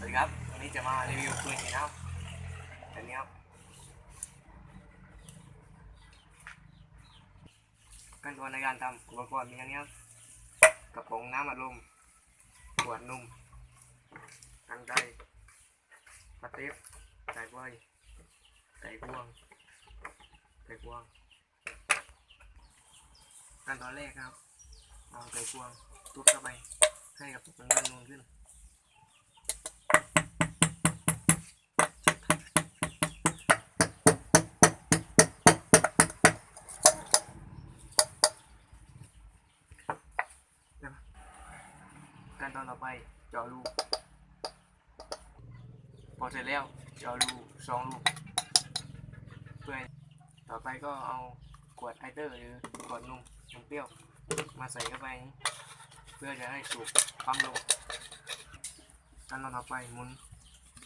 สวัสดีครับ วันนี้จะมารีวิวปืนหินนะครับแบบนี้ครับขั้นตอนในการทำอุปกรณ์มีอันนี้ครับกระป๋องน้ำอัดลมขวดนมกางไกรปาเทปสายไฟไก่กวงไก่กวงขั้นตอนแรกครับเอาไก่กวงทุบเข้าไปให้กับมันมันนูนขึ้น ขั้นตอนต่อไปเจาะรูพอเสร็จแล้วเจาะรูสองรูเพื่อต่อไปก็เอาขวดไอเตอร์หรือขวดนมนมเปรี้ยวมาใส่เข้าไปเพื่อจะให้สูบปั๊มลงขั้นตอนต่อไปหมุน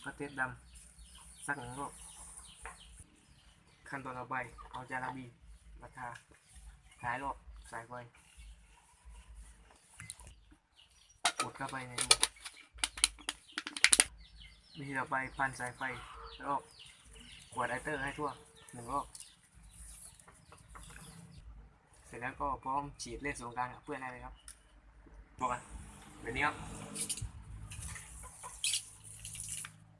กระเทปดำสักหนึ่งรอบขั้นตอนต่อไปเอาจาระบีมาทาท้ายรอบสายไฟ กด เข้าไปในรูวิธีต่อไปพันสายไฟรอบขวดไอเตอร์ให้ทั่วหนึ่งรอบเสร็จแล้วก็พร้อมฉีดเล่นสงการกับเพื่อนได้เลยครับบอกกันแบบนี้ครับ